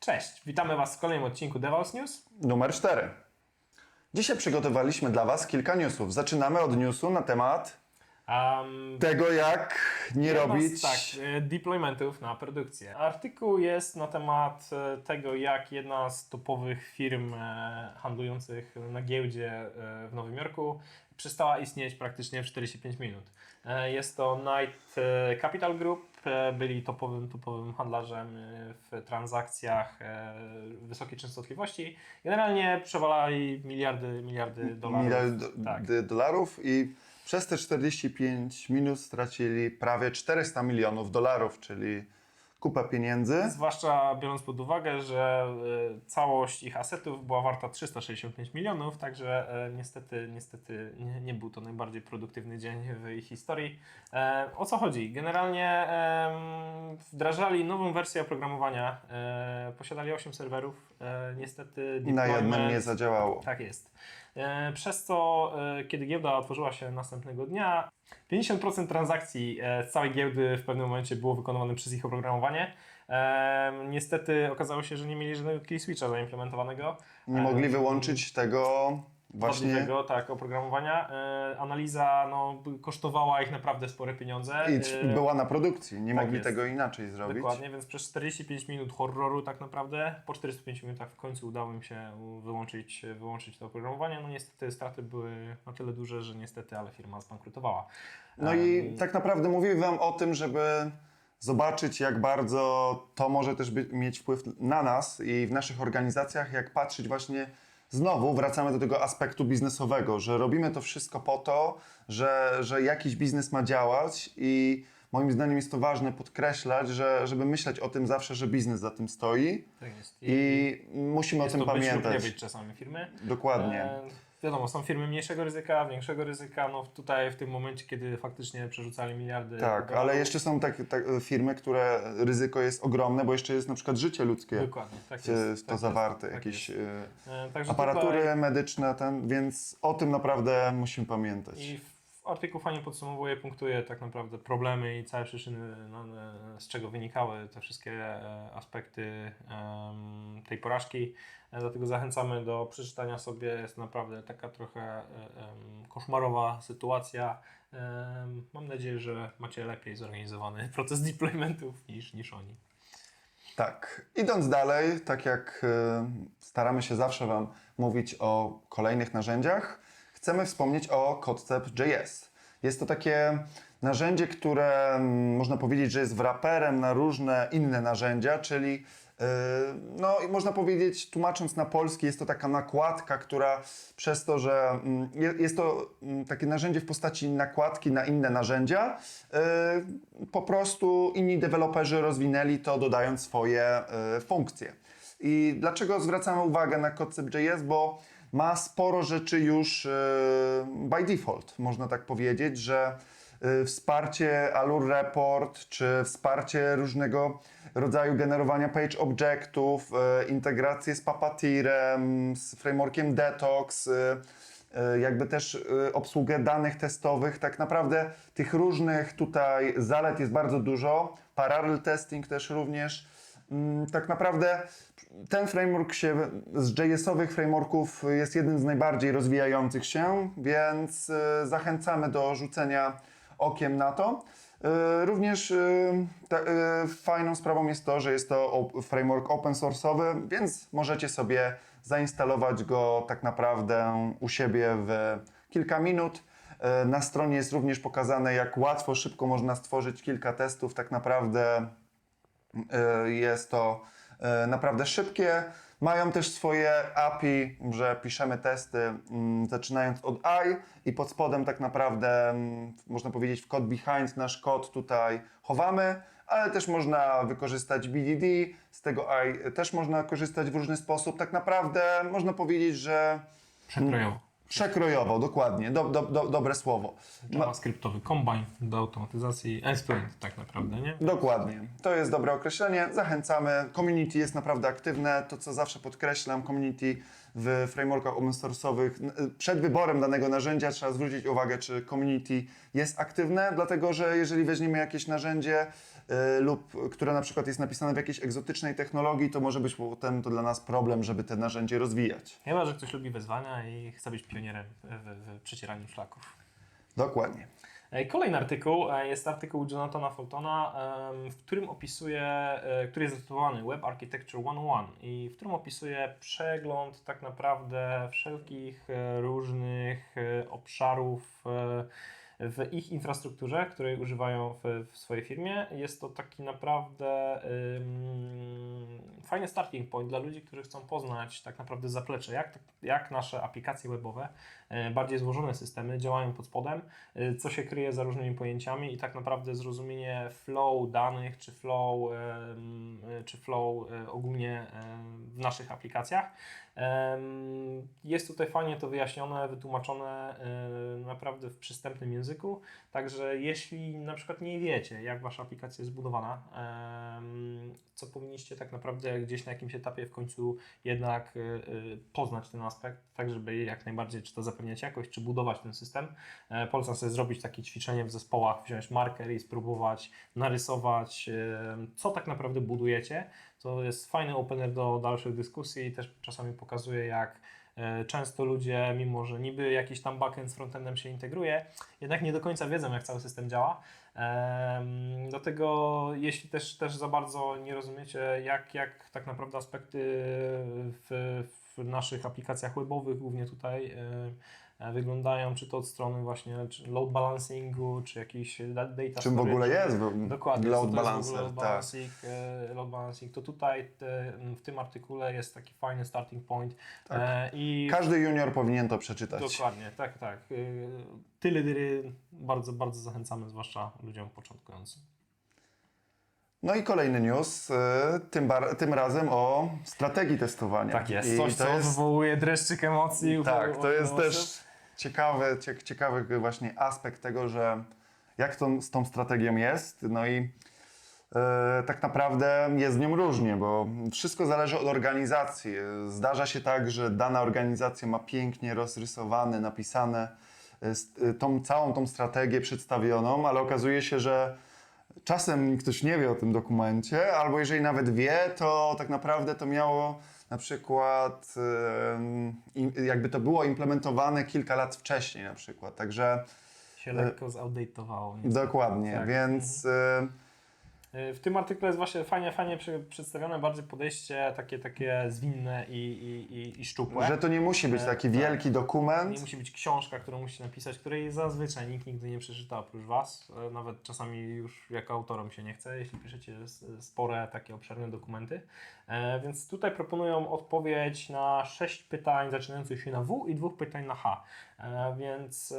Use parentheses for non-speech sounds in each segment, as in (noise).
Cześć, witamy Was w kolejnym odcinku DevOps News. Numer 4. Dzisiaj przygotowaliśmy dla Was kilka newsów. Zaczynamy od newsu na temat Um, tego, jak nie robić. Tak, e, deploymentów na produkcję. Artykuł jest na temat e, tego, jak jedna z topowych firm e, handlujących na giełdzie w Nowym Jorku przestała istnieć praktycznie w 45 minut. Jest to Knight Capital Group, byli topowym, topowym handlarzem w transakcjach wysokiej częstotliwości. Generalnie przewalali miliardy, miliardy dolarów. miliardy Tak. do- dolarów i przez te 45 minut stracili prawie 400 milionów dolarów, czyli kupę pieniędzy. Zwłaszcza biorąc pod uwagę, że e, całość ich asetów była warta 365 milionów, także e, niestety, niestety nie, nie był to najbardziej produktywny dzień w ich historii. E, o co chodzi? Generalnie wdrażali nową wersję oprogramowania, posiadali 8 serwerów, niestety Na jednym nie zadziałało. tak jest. Przez co, kiedy giełda otworzyła się następnego dnia, 50% transakcji e, z całej giełdy w pewnym momencie było wykonywane przez ich oprogramowanie. Niestety okazało się, że nie mieli żadnego kill switcha zaimplementowanego. Nie mogli wyłączyć tego właśnie. Wadliwego, tak, oprogramowania. E, Analiza no, kosztowała ich naprawdę spore pieniądze. I E, była na produkcji. Nie tak mogli jest. tego inaczej zrobić. Dokładnie, więc przez 45 minut horroru tak naprawdę, po 45 minutach w końcu udało im się wyłączyć, wyłączyć to oprogramowanie. No niestety straty były na tyle duże, że niestety, ale firma zbankrutowała. No i tak naprawdę mówię Wam o tym, żeby zobaczyć, jak bardzo to może też by, mieć wpływ na nas i w naszych organizacjach, jak patrzeć właśnie. Znowu wracamy do tego aspektu biznesowego, że robimy to wszystko po to, że, że jakiś biznes ma działać i moim zdaniem jest to ważne podkreślać, że, żeby myśleć o tym zawsze, że biznes za tym stoi Tak jest. i musimy jest o tym to być lub pamiętać. nie być czasami firmy. Dokładnie. E, wiadomo, są firmy mniejszego ryzyka, większego ryzyka. No tutaj w tym momencie, kiedy faktycznie przerzucali miliardy. Tak, ale jeszcze są takie tak, firmy, które ryzyko jest ogromne, bo jeszcze jest na przykład życie ludzkie. Dokładnie, tak w jest. to tak zawarte, jest, tak jakieś jest. e, E, Także aparatury tutaj- medyczne, ten, więc o tym naprawdę musimy pamiętać. Artykuł fajnie podsumowuje, punktuje tak naprawdę problemy i całe przyczyny, no, e, z czego wynikały te wszystkie e, aspekty em, tej porażki. E, Dlatego zachęcamy do przeczytania sobie. Jest naprawdę taka trochę em, koszmarowa sytuacja. Em, Mam nadzieję, że macie lepiej zorganizowany (laughs) proces deploymentów niż, niż oni. Tak, idąc dalej, tak jak staramy się zawsze Wam mówić o kolejnych narzędziach, chcemy wspomnieć o Concept.js. Jest to takie narzędzie, które mm, można powiedzieć, że jest wraperem na różne inne narzędzia, czyli e, no i można powiedzieć, tłumacząc na polski, jest to taka nakładka, która przez to, że mm, je- jest to mm, takie narzędzie w postaci nakładki na inne narzędzia, e, po prostu inni deweloperzy rozwinęli to, dodając swoje e, funkcje. I dlaczego zwracamy uwagę na Concept.js? Bo ma sporo rzeczy już e, by default, można tak powiedzieć, że e, wsparcie Allure Report, czy wsparcie różnego rodzaju generowania page objectów, e, integrację z Papatirem, z frameworkiem Detox, jakby też obsługę danych testowych. Tak naprawdę tych różnych tutaj zalet jest bardzo dużo. Parallel testing też również. Mm, Tak naprawdę ten framework się z JS-owych frameworków jest jednym z najbardziej rozwijających się, więc e, zachęcamy do rzucenia okiem na to. E, Również e, ta, fajną sprawą jest to, że jest to framework open source'owy, więc możecie sobie zainstalować go tak naprawdę u siebie w kilka minut. Na stronie jest również pokazane, jak łatwo, szybko można stworzyć kilka testów. Tak naprawdę jest to naprawdę szybkie. Mają też swoje API, że piszemy testy mm, zaczynając od I i pod spodem tak naprawdę mm, można powiedzieć w code behind nasz kod tutaj chowamy, ale też można wykorzystać BDD, z tego I też można korzystać w różny sposób. Tak naprawdę można powiedzieć, że Przekrojowo. Przekrojowo, dokładnie, do, do, do, dobre słowo. Ma, JavaScriptowy combine do automatyzacji end-to-end tak naprawdę, nie? Dokładnie. To jest dobre określenie. Zachęcamy. Community jest naprawdę aktywne. To, co zawsze podkreślam, community w frameworkach open source'owych n- przed wyborem danego narzędzia trzeba zwrócić uwagę, czy community jest aktywne, dlatego że jeżeli weźmiemy jakieś narzędzie y, lub które na przykład jest napisane w jakiejś egzotycznej technologii, to może być potem to dla nas problem, żeby te narzędzie rozwijać. Chyba, że ktoś lubi wyzwania i chce być pionierem w, w, przecieraniu szlaków. Dokładnie. E, Kolejny artykuł e, jest artykuł Jonathana Fultona, w którym opisuje, e, który jest zatytułowany Web Architecture 101 i w którym opisuje przegląd tak naprawdę wszelkich e, różnych e, obszarów e, w ich infrastrukturze, której używają w, w swojej firmie. Jest to taki naprawdę fajny starting point dla ludzi, którzy chcą poznać tak naprawdę zaplecze, jak, jak nasze aplikacje webowe, e, bardziej złożone systemy działają pod spodem, e, co się kryje za różnymi pojęciami i tak naprawdę zrozumienie flow danych, czy flow, e, czy flow ogólnie w naszych aplikacjach. Jest tutaj fajnie to wyjaśnione, wytłumaczone naprawdę w przystępnym języku. Także jeśli na przykład nie wiecie, jak wasza aplikacja jest zbudowana, co powinniście tak naprawdę gdzieś na jakimś etapie w końcu jednak e, e, poznać ten aspekt, tak żeby jak najbardziej czy to zapewniać jakość, czy budować ten system. E, Polecam sobie zrobić takie ćwiczenie w zespołach, wziąć marker i spróbować narysować, co tak naprawdę budujecie. To jest fajny opener do dalszych dyskusji i też czasami pokazuje, jak e, często ludzie, mimo że niby jakiś tam backend z frontendem się integruje, jednak nie do końca wiedzą, jak cały system działa. Dlatego jeśli też, też za bardzo nie rozumiecie, jak, jak tak naprawdę aspekty w, w naszych aplikacjach webowych, głównie tutaj, wyglądają, czy to od strony właśnie load balancingu, czy jakiś da- data Czym w ogóle jest Dokładnie, load balancer? load tak. balancing, e, load balancing, to tutaj te, w tym artykule jest taki fajny starting point Tak. e, i Każdy junior powinien to przeczytać. dokładnie, tak, tak. Tyle dyry bardzo, bardzo zachęcamy, zwłaszcza ludziom początkującym. No i kolejny news, tym, bar, tym razem o strategii testowania. Tak jest, I coś to co jest wywołuje dreszczyk emocji. Tak, to jest też ciekawy, cie, ciekawy właśnie aspekt tego, że jak to z tą strategią jest, no i e, tak naprawdę jest z nią różnie, bo wszystko zależy od organizacji. Zdarza się tak, że dana organizacja ma pięknie rozrysowane, napisane e, e, tą całą tą strategię przedstawioną, ale okazuje się, że czasem ktoś nie wie o tym dokumencie, albo jeżeli nawet wie, to tak naprawdę to miało na przykład jakby to było implementowane kilka lat wcześniej na przykład. Także się lekko niestety. dokładnie, Tak. więc Y, W tym artykule jest właśnie fajnie, fajnie przedstawione bardziej podejście takie, takie zwinne i, i, i, i szczupłe. że to nie musi być E, taki tak. wielki dokument. Nie musi być książka, którą musicie napisać, której zazwyczaj nikt nigdy nie przeczyta oprócz Was. E, Nawet czasami już jako autorom się nie chce, jeśli piszecie spore, takie obszerne dokumenty. E, Więc tutaj proponują odpowiedź na sześć pytań zaczynających się na W i dwóch pytań na H. Więc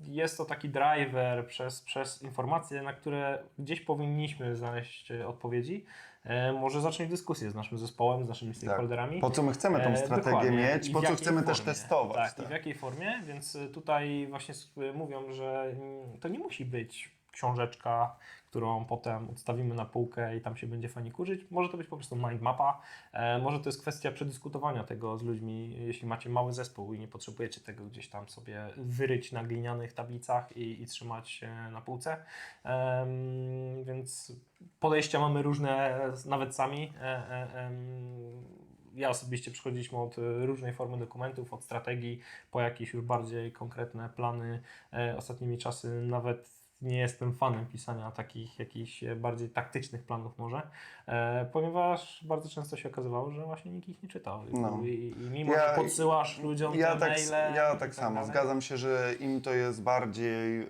jest to taki driver przez, przez informacje, na które gdzieś powinniśmy znaleźć odpowiedzi. E, Może zacząć dyskusję z naszym zespołem, z naszymi stakeholderami. Po co my chcemy tą E, strategię dokładnie. mieć, po co chcemy też formie. testować. Tak, tak. i w jakiej formie, więc tutaj właśnie mówią, że mm, to nie musi być książeczka, którą potem odstawimy na półkę i tam się będzie fajnie kurzyć. Może to być po prostu mind mapa, e, może to jest kwestia przedyskutowania tego z ludźmi, jeśli macie mały zespół i nie potrzebujecie tego gdzieś tam sobie wyryć na glinianych tablicach i, i trzymać na półce. Więc podejścia mamy różne, nawet sami. E, e, ja osobiście przechodziliśmy od różnej formy dokumentów, od strategii po jakieś już bardziej konkretne plany. Ostatnimi czasy nawet nie jestem fanem pisania takich jakichś e, bardziej taktycznych planów może, e, ponieważ bardzo często się okazywało, że właśnie nikt ich nie czytał. I, No. i, i mimo, Ja- że podsyłasz ludziom Ja te tak, maile... ja i tak samo. dalej, Zgadzam się, że im to jest bardziej y,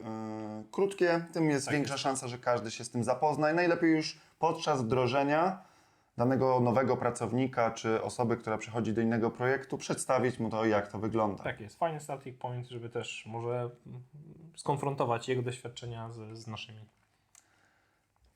krótkie, tym jest Tak większa jest. szansa, że każdy się z tym zapozna i najlepiej już podczas wdrożenia danego nowego pracownika czy osoby, która przechodzi do innego projektu, przedstawić mu to, jak to wygląda. Tak jest, fajny starting point, żeby też może skonfrontować jego doświadczenia z, z naszymi.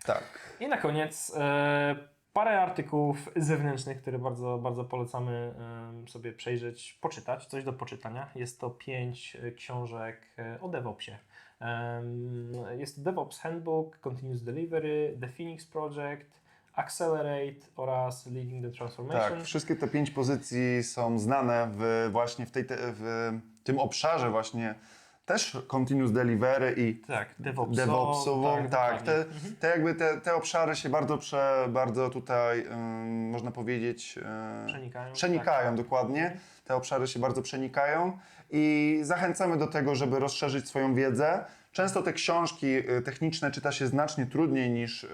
Tak. I na koniec e, parę artykułów zewnętrznych, które bardzo, bardzo polecamy em, sobie przejrzeć, poczytać, coś do poczytania. Jest to pięć e, książek e, o DevOpsie. Em, Jest to DevOps Handbook, Continuous Delivery, The Phoenix Project, Accelerate oraz Leading the Transformation. Tak, wszystkie te pięć pozycji są znane w, właśnie w, tej, te, w tym obszarze właśnie też Continuous Delivery i Tak, DevOps. DevOpsową, tak, te, dokładnie. te jakby te, te obszary się bardzo, prze, bardzo tutaj, można powiedzieć, yy, Przenikają, tak. przenikają dokładnie. Te obszary się bardzo przenikają i zachęcamy do tego, żeby rozszerzyć swoją wiedzę. Często te książki y, techniczne czyta się znacznie trudniej niż y,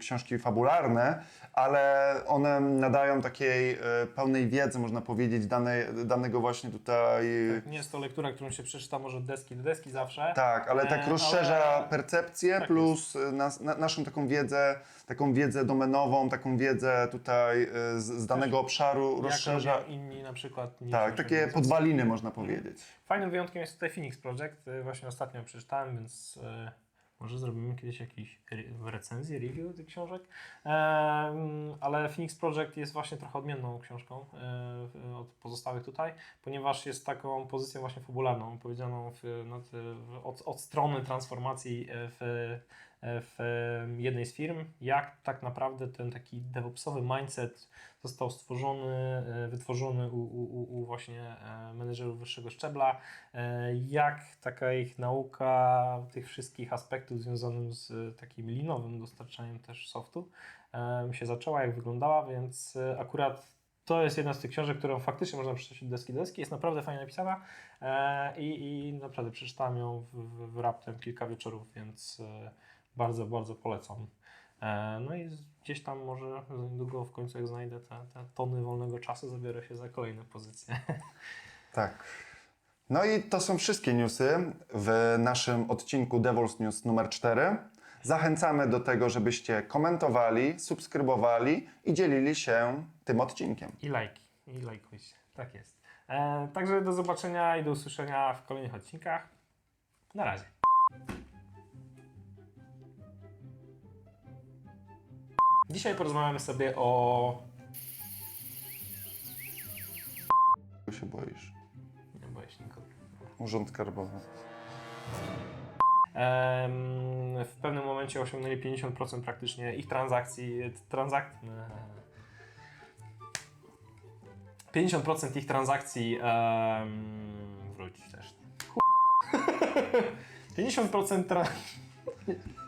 książki fabularne, ale one nadają takiej y, pełnej wiedzy, można powiedzieć, danej, danego właśnie tutaj. y, Nie jest to lektura, którą się przeczyta może od deski do deski zawsze. tak, ale tak E, rozszerza ale- percepcję Tak plus nas, na, naszą taką wiedzę, taką wiedzę domenową, taką wiedzę tutaj y, z, z danego obszaru Jak rozszerza. inni na przykład. niż Tak, takie podwaliny można powiedzieć. Fajnym wyjątkiem jest tutaj Phoenix Project. y, Właśnie ostatnio przeczytałem, więc e, może zrobimy kiedyś jakiś re- recenzję, review tych książek. Em, ale Phoenix Project jest właśnie trochę odmienną książką e, od pozostałych tutaj, ponieważ jest taką pozycją właśnie fabularną, powiedzianą w, od, od strony transformacji e, w, e, w e, jednej z firm, jak tak naprawdę ten taki DevOpsowy mindset został stworzony, e, wytworzony u, u, u- właśnie e, menedżerów wyższego szczebla, jak taka ich nauka tych wszystkich aspektów związanych z takim linowym dostarczaniem też softu się zaczęła, jak wyglądała, więc akurat to jest jedna z tych książek, którą faktycznie można przeczytać od deski do deski, jest naprawdę fajnie napisana i, i naprawdę przeczytałem ją w, w, w raptem kilka wieczorów, więc bardzo, bardzo polecam. E, No i gdzieś tam może za niedługo w końcu jak znajdę te, te tony wolnego czasu, zabiorę się za kolejne pozycje. (laughs) Tak. No i to są wszystkie newsy w naszym odcinku Devil's News numer 4. Zachęcamy do tego, żebyście komentowali, subskrybowali i dzielili się tym odcinkiem. I lajki, i lajkujcie. Tak jest. E, także do zobaczenia i do usłyszenia w kolejnych odcinkach. Na razie. Dzisiaj porozmawiamy sobie o... Czego się boisz? Nie boję się nikogo. Urząd Skarbowy. Em, w pewnym momencie osiągnęli 50% praktycznie ich transakcji. Transak... (laughs) eee, 50% ich transakcji em, wróć też. 50% (laughs) tra... (laughs)